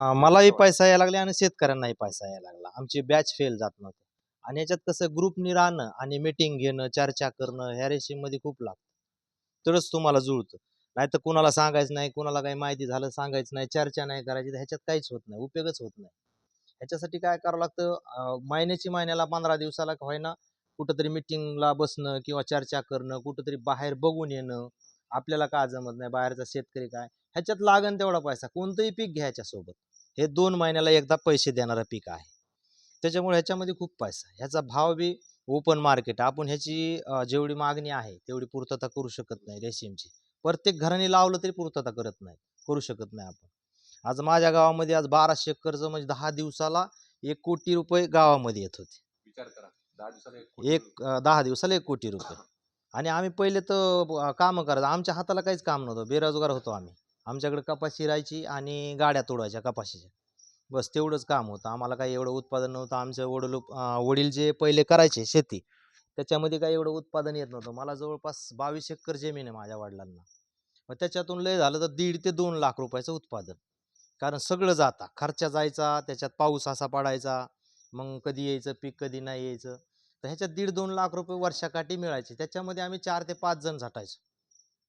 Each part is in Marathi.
मलाही पैसा यायला लागला आणि शेतकऱ्यांनाही पैसा यायला लागला. आमची बॅच फेल जात नव्हती. आणि याच्यात कसं ग्रुपनी राहणं आणि मीटिंग घेणं चर्चा करणं ह्या रेशीममध्ये खूप लागतं. तरच तुम्हाला जुळतं. नाही तर कुणाला सांगायचं नाही कुणाला काही माहिती झालं सांगायचं नाही चर्चा नाही करायची तर ह्याच्यात काहीच होत नाही उपयोगच होत नाही. ह्याच्यासाठी काय करावं लागतं? महिन्याची महिन्याला पंधरा दिवसाला का होईना कुठंतरी मिटिंगला बसणं किंवा चर्चा करणं कुठंतरी बाहेर बघून येणं आपल्याला का जमत नाही बाहेरचा शेतकरी काय ह्याच्यात लागन तेवढा पैसा. कोणतंही पीक घ्यायच्या सोबत हे दोन महिन्याला एकदा पैसे देणारं पीक आहे. त्याच्यामुळे ह्याच्यामध्ये खूप पैसा आहे. ह्याचा भाव बी ओपन मार्केट आपण ह्याची जेवढी मागणी आहे तेवढी पूर्तता करू शकत नाही रेशीमची प्रत्येक घराने लावलं तरी पूर्तता करत नाही करू शकत नाही आपण. आज माझ्या गावामध्ये आज बाराशे कर्ज म्हणजे दहा दिवसाला एक कोटी रुपये गावामध्ये येत होते. विचार करा. दहा दिवसाला एक दहा दिवसाला एक कोटी रुपये. आणि आम्ही पहिले तर काम करायचं. आमच्या हाताला काहीच काम नव्हतं. बेरोजगार होतो आम्ही. आमच्याकडं कपाशी राहायची आणि गाड्या तोडायच्या कपाशीच्या. बस तेवढंच काम होतं. आम्हाला काही एवढं उत्पादन नव्हतं. आमचे वडील वडील जे पहिले करायचे शेती त्याच्यामध्ये काही एवढं उत्पादन येत नव्हतं. मला जवळपास बावीस एकर जमीन आहे माझ्या वडिलांना. मग त्याच्यातून लय झालं तर दीड ते दोन लाख रुपयाचं उत्पादन. कारण सगळं जाता. खर्चा जायचा त्याच्यात पाऊस असा पडायचा. मग कधी यायचं पीक कधी नाही यायचं. तर ह्याच्यात दीड दोन लाख रुपये वर्षाकाठी मिळायचे. त्याच्यामध्ये आम्ही चार ते पाच जण झटायचो.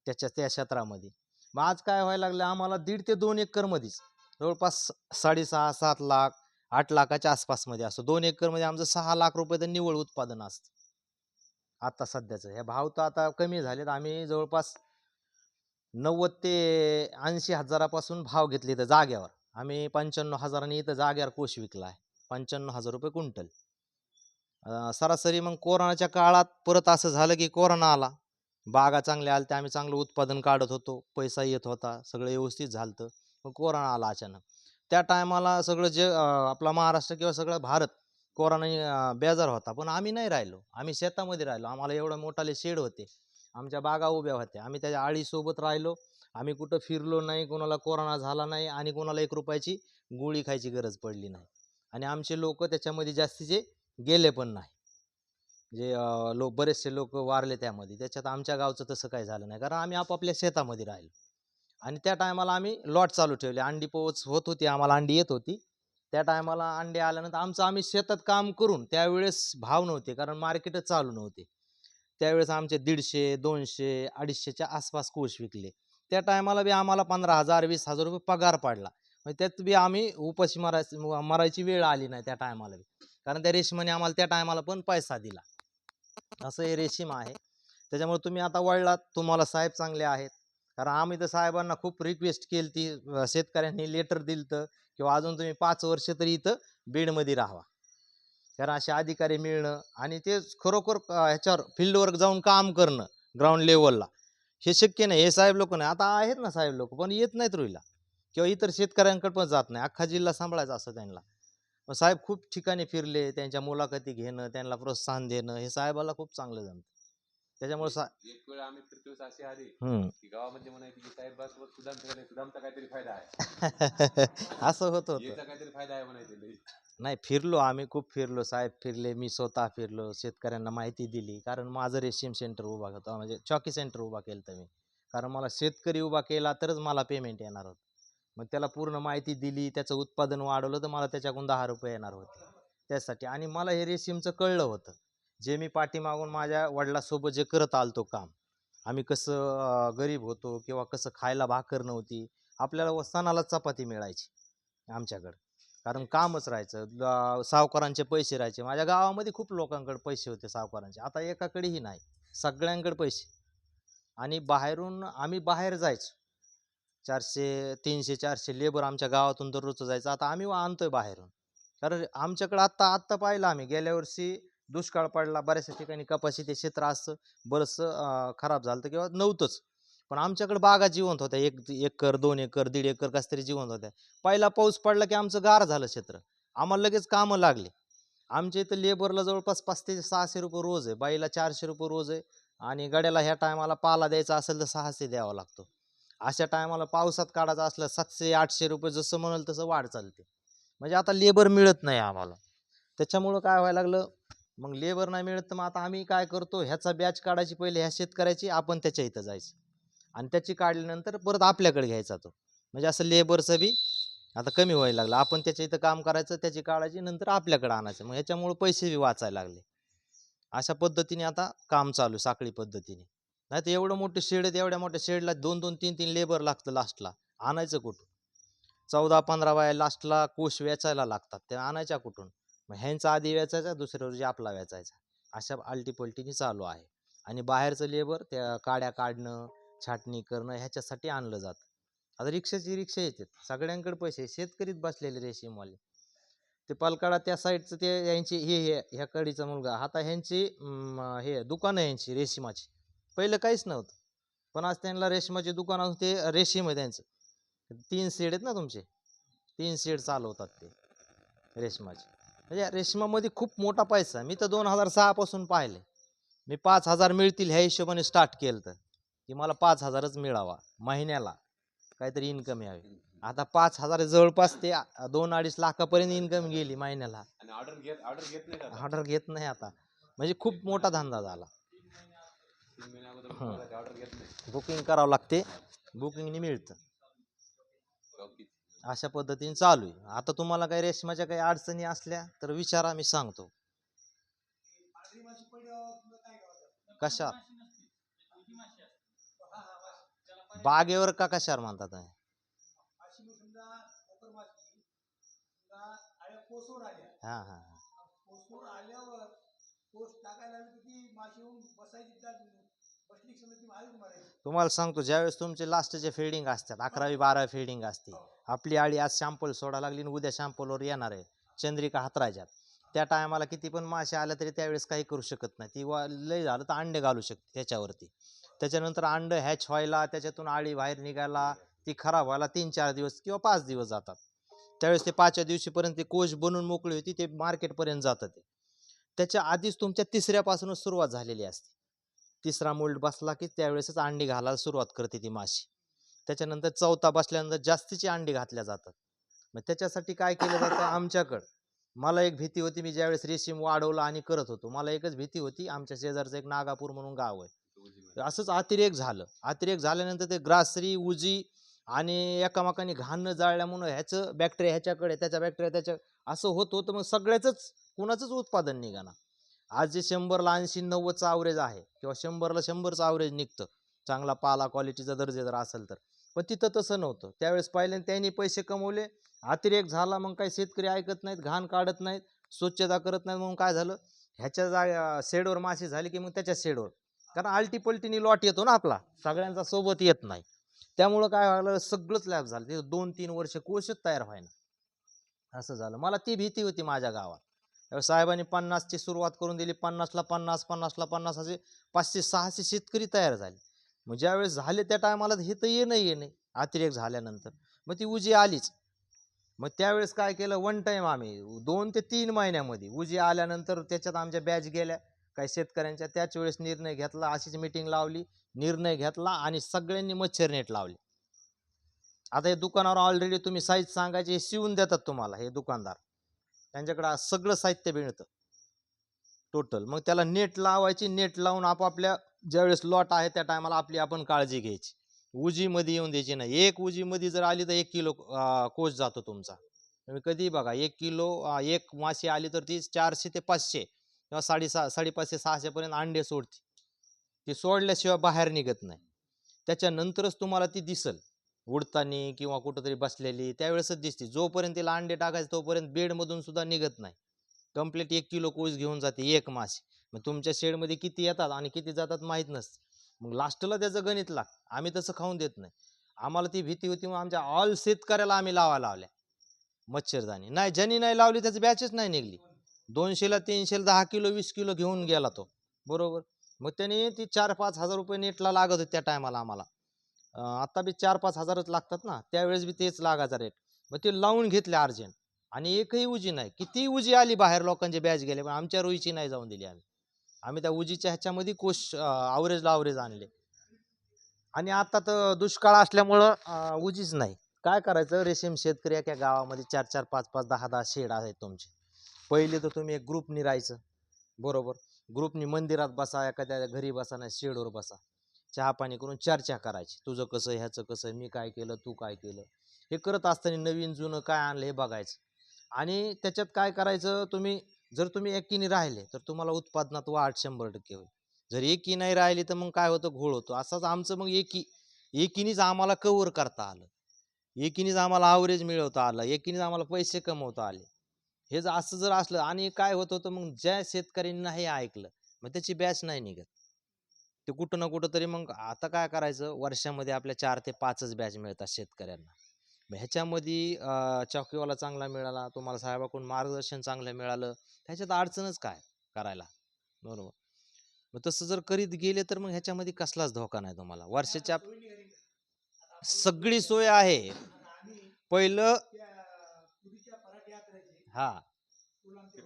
त्याच्या त्या क्षेत्रामध्ये. मग आज काय व्हायला लागलं आम्हाला दीड ते दोन एकरमध्येच जवळपास साडेसहा सात लाख आठ लाखाच्या आसपासमध्ये असतो. दोन एकरमध्ये आमचं सहा लाख रुपये तर निव्वळ उत्पादन असतं. आता सध्याचं. हे भाव तर आता कमी झालेत. आम्ही जवळपास नव्वद ते ऐंशी हजारापासून भाव घेतले इथं जाग्यावर. आम्ही पंच्याण्णव हजारांनी इथं जाग्यावर कोश विकला आहे पंच्याण्णव हजार रुपये क्विंटल. सरासरी मग कोरोनाच्या काळात परत असं झालं की कोरोना आला. बागा चांगल्या आल्या आम्ही चांगलं उत्पादन काढत होतो पैसा येत होता सगळं व्यवस्थित झालं मग कोरोना आला अचानक. त्या टायमाला सगळं जे आपला महाराष्ट्र किंवा सगळं भारत कोरोनाने बेजार होता पण आम्ही नाही राहिलो. आम्ही शेतामध्ये राहिलो. आम्हाला एवढं मोठाले शेड होते. आमच्या बागा उभ्या होत्या. आम्ही त्याच्या आळीसोबत राहिलो. आम्ही कुठं फिरलो नाही कोणाला कोरोना झाला नाही आणि कोणाला एक रुपयाची गोळी खायची गरज पडली नाही. आणि आमचे लोक त्याच्यामध्ये जास्तीचे गेले पण नाही. जे लोक बरेचसे लोक वारले त्यामध्ये. त्याच्यात आमच्या गावचं तसं काही झालं नाही. कारण आम्ही आपापल्या शेतामध्ये राहिलो. आणि त्या टायमाला आम्ही लॉट चालू ठेवले. अंडी पोच होत होती आम्हाला अंडी येत होती. त्या टायमाला अंडे आल्यानंतर आमचं आम्ही शेतात काम करून त्यावेळेस भाव नव्हते. कारण मार्केटच चालू नव्हते. त्यावेळेस आमचे दीडशे दोनशे अडीचशेच्या आसपास कोश विकले. त्या टायमाला बी आम्हाला पंधरा हजार वीस हजार रुपये पगार पडला. म्हणजे त्यात बी आम्ही उपाशी मरायची मरायची वेळ आली नाही त्या टायमाला बी. कारण त्या रेशमाने आम्हाला त्या टायमाला पण पैसा दिला. असं हे रेशीम आहे. त्याच्यामुळे तुम्ही आता वळलात तुम्हाला साहेब चांगले आहेत. कारण आम्ही तर साहेबांना खूप रिक्वेस्ट केली ती शेतकऱ्यांनी लेटर दिलं तर किंवा अजून तुम्ही पाच वर्ष तरी इथं बीडमध्ये राहावा. कारण असे अधिकारी मिळणं आणि ते खरोखर ह्याच्यावर फील्डवर जाऊन काम करणं ग्राउंड लेवलला हे शक्य नाही हे साहेब लोक नाही. आता आहेत ना साहेब लोक पण येत नाहीत रुईला किंवा इतर शेतकऱ्यांकडे पण जात नाही. अख्खा जिल्हा सांभाळायचा असं त्यांना. साहेब खूप ठिकाणी फिरले त्यांच्या मुलाखती घेणं त्यांना प्रोत्साहन देणं हे साहेबाला खूप चांगलं जमतं. त्याच्यामुळे सा एक वेळ आम्ही आले. की गावामध्ये म्हणायचे की नाही सुदामचा काहीतरी फायदा आहे. असं होत होतं. काहीतरी फायदा आहे म्हणायचे. नाही फिरलो आम्ही खूप फिरलो. साहेब फिरले मी स्वतः फिरलो शेतकऱ्यांना माहिती दिली. कारण माझं रेशीम सेंटर उभा होतं म्हणजे चॉकी सेंटर उभा केलं मी. कारण मला शेतकरी उभा केला तरच मला पेमेंट येणार होतं. मग त्याला पूर्ण माहिती दिली त्याचं उत्पादन वाढवलं तर मला त्याच्याकडून दहा रुपये येणार होते. त्यासाठी. आणि मला हे रेशीमचं कळलं होतं. जे मी पाठीमागून माझ्या वडिलासोबत जे करत आलतो काम आम्ही कसं गरीब होतो किंवा कसं खायला भाकर नव्हती आपल्याला व सणाला चपाती मिळायची आमच्याकडं. कारण कामच राहायचं. सावकारांचे पैसे राहायचे. माझ्या गावामध्ये खूप लोकांकडे पैसे होते सावकारांचे. आता एकाकडेही नाही. सगळ्यांकडे पैसे. आणि बाहेरून आम्ही बाहेर जायचो. चारशे तीनशे चारशे लेबर आमच्या गावातून दररोजचं जायचं. आता आम्ही आणतोय बाहेरून. कारण आमच्याकडं आत्ता आत्ता पाहिलं आम्ही गेल्या वर्षी दुष्काळ पडला बऱ्याचशा ठिकाणी कपाशी ते क्षेत्र असं बरंचसं खराब झालं किंवा नव्हतंच. पण आमच्याकडे बागा जिवंत होत्या. एक एकर दोन एकर दीड एकर कसं तरी जिवंत होत्या. पहिला पाऊस पडला की आमचं गार झालं क्षेत्र. आम्हाला लगेच कामं लागले. आमच्या इथं लेबरला जवळपास पाच ते सहाशे रुपये रोज आहे. बाईला चारशे रुपये रोज आहे. आणि गड्याला ह्या टायमाला पाला द्यायचा असेल तर सहाशे द्यावा लागतो. अशा टायमाला पावसात काढायचा असलं सातशे आठशे रुपये जसं म्हणाल तसं वाढ चालते. म्हणजे आता लेबर मिळत नाही आम्हाला. त्याच्यामुळं काय व्हायला लागलं? मग लेबर नाही मिळत तर मग आता आम्ही काय करतो? ह्याचा बॅच काढायची पहिले ह्या शेतकऱ्याची आपण त्याच्या इथं जायचं. आणि त्याची काढल्यानंतर परत आपल्याकडे घ्यायचा तो. म्हणजे असं लेबरचं बी आता कमी व्हायला लागलं. आपण त्याच्या इथं काम करायचं त्याची काढायची नंतर आपल्याकडे आणायचं. मग ह्याच्यामुळं पैसे बी वाचायला लागले. अशा पद्धतीने आता काम चालू साखळी पद्धतीने. नाही तर एवढं मोठं शेड आहे एवढ्या मोठ्या शेडला दोन दोन तीन तीन लेबर लागतं लास्टला आणायचं कुठून? चौदा पंधरा बाया लास्टला कोश वेचायला लागतात ते आणायच्या कुठून? मग ह्यांचा आधी वेचायचा दुसऱ्या रोजी आपला वेचायचा. अशा आलटीपलटीने चालू आहे. आणि बाहेरचं लेबर त्या काड्या काढणं छाटणी करणं ह्याच्यासाठी आणलं जातं. आता रिक्षाची रिक्षा येतात सगळ्यांकडे पैसे शेतकरीत शेतकरीच बसलेले रेशीमवाले. ते पालकाडा त्या साईडचं ते यांची हे हे ह्या कडीचा मुलगा. आता ह्यांची हे दुकानं आहे यांची रेशीमाची. पहिलं काहीच नव्हतं. पण आज त्यांना रेशमाचे दुकान असून ते रेशीम आहे त्यांचं. तीन शेड आहेत ना तुमचे? तीन शेड चालवतात ते रेशमाचे. म्हणजे रेशमामध्ये खूप मोठा पैसा आहे. मी तर दोन हजार सहापासून पाहिले. मी पाच हजार मिळतील ह्या हिशोबाने स्टार्ट केलं तर की मला पाच हजारच मिळावा महिन्याला. काहीतरी इन्कम यावी. आता पाच हजार जवळपास ते दोन अडीच लाखापर्यंत इन्कम गेली महिन्याला. ऑर्डर घेत नाही आता? ऑर्डर घेत नाही आता. म्हणजे खूप मोठा धंदा झाला. हं. बुकिंग करावं लागते बुकिंगने मिळतं. अशा पद्धतीने चालू आहे आता तुम्हाला काही रेशमाच्या काही अडचणी असल्या तर विचारा मी सांगतो कशा बागेवर का कशावर म्हणतात आहे? हा हा हा. तुम्हाला सांगतो ज्यावेळेस तुमचे लास्टचे फिल्डिंग असतात अकरावी बारावी फिल्डिंग असते आपली आळी आज शॅम्पल सोडा लागली आणि उद्या शॅम्पलवर येणार आहे चंद्रिका हातरायच्यात. त्या टायमाला किती पण मासे आल्या तरी त्यावेळेस काही करू शकत नाही. ती वा लय झालं तर अंडे घालू शकते त्याच्यावरती. त्याच्यानंतर अंड हॅच व्हायला त्याच्यातून आळी बाहेर निघायला ती खराब व्हायला तीन चार दिवस किंवा पाच दिवस जातात. त्यावेळेस ते पाचव्या दिवशीपर्यंत ते कोश बनून मोकळी होती ते मार्केटपर्यंत जातं ते. त्याच्या आधीच तुमच्या तिसऱ्यापासूनच सुरुवात झालेली असते. तिसरा मोल्ड बसला की त्यावेळेसच अंडी घालायला सुरुवात करते ती माशी. त्याच्यानंतर चौथा बसल्यानंतर जास्तीची अंडी घातल्या जातात. मग त्याच्यासाठी काय केलं जातं आमच्याकडं? मला एक भीती होती मी ज्यावेळेस रेशीम वाढवलं आणि करत होतो मला एकच भीती होती आमच्या शेजारचं एक नागापूर म्हणून गाव आहे. असंच अतिरेक झालं. अतिरेक झाल्यानंतर ते ग्रासरी उजी आणि एकामेकांनी घाण न जाळल्यामुळं ह्याचं बॅक्टेरिया ह्याच्याकडे त्याच्या बॅक्टेरिया त्याच्या असं होत होतं मग सगळ्याच कुणाचंच उत्पादन निघाना. आज जे शंभरला ऐंशी नव्वदचा ॲव्हरेज आहे किंवा शंभरला शंभरचं ॲव्हरेज निघतं चांगला पाला क्वालिटीचा दर्जेदार असेल तर. पण तिथं तसं नव्हतं. त्यावेळेस पहिल्यांदा त्यांनी पैसे कमवले अतिरेक झाला मग काही शेतकरी ऐकत नाहीत घाण काढत नाहीत स्वच्छता करत नाहीत म्हणून काय झालं? ह्याच्या जा शेडवर मासे झाली की मग त्याच्या शेडवर. कारण आलटीपलटीनी लॉट येतो ना आपला. सगळ्यांचा सोबत येत नाही. त्यामुळं काय व्हायला सगळंच लॅब झालं. तिथं दोन तीन वर्ष कोशच तयार व्हायना. असं झालं. मला ती भीती होती माझ्या गावात. साहेबांनी पन्नासची सुरुवात करून दिली. पन्नासला पन्नास पन्नासला पन्नास असे पाचशे सहाशे शेतकरी तयार झाले. मग ज्यावेळेस झाले त्या टायमाला हे तर येणं येणे. अतिरेक झाल्यानंतर. मग ती उजी आलीच. मग त्यावेळेस काय केलं? वन टाईम आम्ही दोन ते तीन महिन्यामध्ये उजी आल्यानंतर त्याच्यात आमच्या बॅच गेल्या. काही शेतकऱ्यांच्या त्याच वेळेस निर्णय घेतला. अशीच मिटिंग लावली. निर्णय घेतला आणि सगळ्यांनी मच्छर नेट लावले. आता हे दुकानावर ऑलरेडी तुम्ही साईज सांगायचे हे शिवून देतात तुम्हाला हे दुकानदार. त्यांच्याकडं आज सगळं साहित्य मिळतं. टोटल मग त्याला नेट लावायची नेट लावून आपापल्या ज्यावेळेस लॉट आहे त्या टायमाला आपली आपण काळजी घ्यायची. उजीमध्ये येऊन द्यायची नाही. एक उजीमध्ये जर आली तर एक किलो कोच कोश जातो तुमचा. तुम्ही कधीही बघा एक किलो एक मासे आली तर ती चारशे ते पाचशे किंवा साडेसहा साडेपाचशे सहाशेपर्यंत अंडे सोडते. ती सोडल्याशिवाय बाहेर निघत नाही. त्याच्यानंतरच तुम्हाला ती दिसल. उडताना किंवा कुठंतरी बसलेली त्यावेळेसच दिसते. जोपर्यंत तिला अंडे टाकायचे तोपर्यंत बेडमधून सुद्धा निघत नाही. कंप्लीट एक किलो कोळीस घेऊन जाते एक मासे. मग तुमच्या शेडमध्ये किती येतात आणि किती जातात माहीत नसतं. मग लास्टला त्याचं गणित लाग. आम्ही तसं खाऊन देत नाही. आम्हाला ती भीती होती मग आमच्या ऑल शेतकऱ्याला आम्ही लावायला लावल्या. मच्छरदाणी नाही ज्यांनी नाही लावली त्याची बॅचच नाही निघली. दोनशेला तीनशेला दहा किलो वीस किलो घेऊन गेला तो. बरोबर? मग त्याने ती चार पाच हजार रुपये नेटला लागत होते त्या टायमाला आम्हाला. आत्ता बी चार पाच हजारच लागतात ना त्यावेळेस बी तेच लागायचा रेट मग ते लावून घेतले अर्जंट. आणि एकही उजी नाही. किती उजी आली बाहेर लोकांचे बॅच गेले पण आमच्या रुईची नाही जाऊन दिली आम्ही. आम्ही त्या उजीच्या ह्याच्यामध्ये कोश आवरेजला आवरेज आणले. आणि आता तर दुष्काळ असल्यामुळं उजीच नाही. काय करायचं? रेशीम शेतकरी एका गावामध्ये चार चार पाच पाच दहा दहा शेड आहेत तुमचे. पहिले तर तुम्ही एक ग्रुपनी राहायचं. बरोबर? ग्रुपनी मंदिरात बसा एखाद्या घरी बसा नाही शेडवर बसा. चहा पाणी करून चर्चा करायची. तुझं कसं ह्याचं कसं मी काय केलं तू काय केलं? हे करत असताना नवीन जुनं काय आणलं हे बघायचं. आणि त्याच्यात काय करायचं तुम्ही जर तुम्ही एकीने राहिले तर तुम्हाला उत्पादनात वाढ शंभर टक्के होईल. जर एकी नाही राहिली तर मग काय होतं? घोळ होतो. असंच आमचं मग एकी एकीनेच आम्हाला कवर करता आलं. एकीनेच आम्हाला आवरेज मिळवता आलं. एकीनेच आम्हाला पैसे कमवता आले. हे जर असं जर असलं आणि काय होत होतं? मग ज्या शेतकऱ्यांनी नाही ऐकलं मग त्याची बॅच नाही निघत. ते कुठं ना कुठं तरी मग आता काय करायचं? वर्षामध्ये आपल्या चार ते पाचच बॅच मिळतात शेतकऱ्यांना. मग ह्याच्यामध्ये चौकीवाला चांगला मिळाला तुम्हाला साहेबाकडून मार्गदर्शन चांगलं मिळालं त्याच्यात अडचणच काय करायला? बरोबर. मग तसं जर करीत गेले तर मग ह्याच्यामध्ये कसलाच धोका नाही तुम्हाला. वर्षाच्या सगळी सोय आहे. पहिलं हा.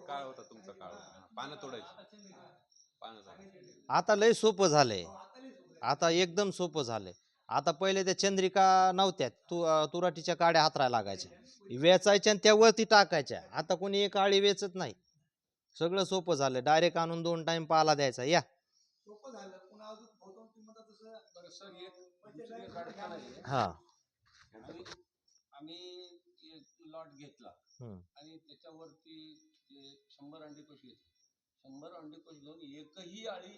काळ होता तुमचा काळ. पानं पानं तोडायची. आता लय सोपं झालंय. आता एकदम सोपं झालंय. आता पहिले त्या चंद्रिका नव्हत्या तु तुराटीच्या काड्या हातरायला लागायच्या. वेचायच्या आणि त्या वरती टाकायच्या. आता कोणी एक आळी वेचत नाही. सगळं सोपं झालं डायरेक्ट आणून दोन टाइम पाला द्यायचा. या. आहे. हा. आम्ही लॉट घेतला. आणि त्याच्यावरती जे शंभर अंडी आहेत शंभर अंडी पशु घेऊन एकही आळी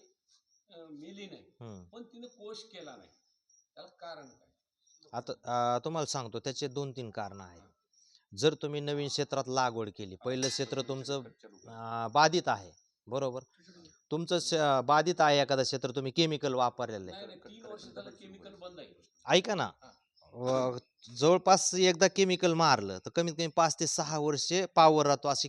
मेली नाही. हम्म. पण तिने कोश केला नाही. त्याला कारण काय? आता अं, तुम्हाला सांगतो त्याचे दोन तीन कारण आहेत. जर तुम्ही नवीन क्षेत्रात लागवड केली पहिलं क्षेत्र तुमचं अं, बाधित आहे बरोबर? तुमचं श- बाधित आहे एखादं क्षेत्र तुम्ही केमिकल वापरलेलं आहे. नाही नाही तीन वर्ष झालं केमिकल बंद आहे. ऐका ना. व- जवळपास एकदा केमिकल मारलं तर कमीत कमी पाच ते सहा वर्षे पावर राहतो अशी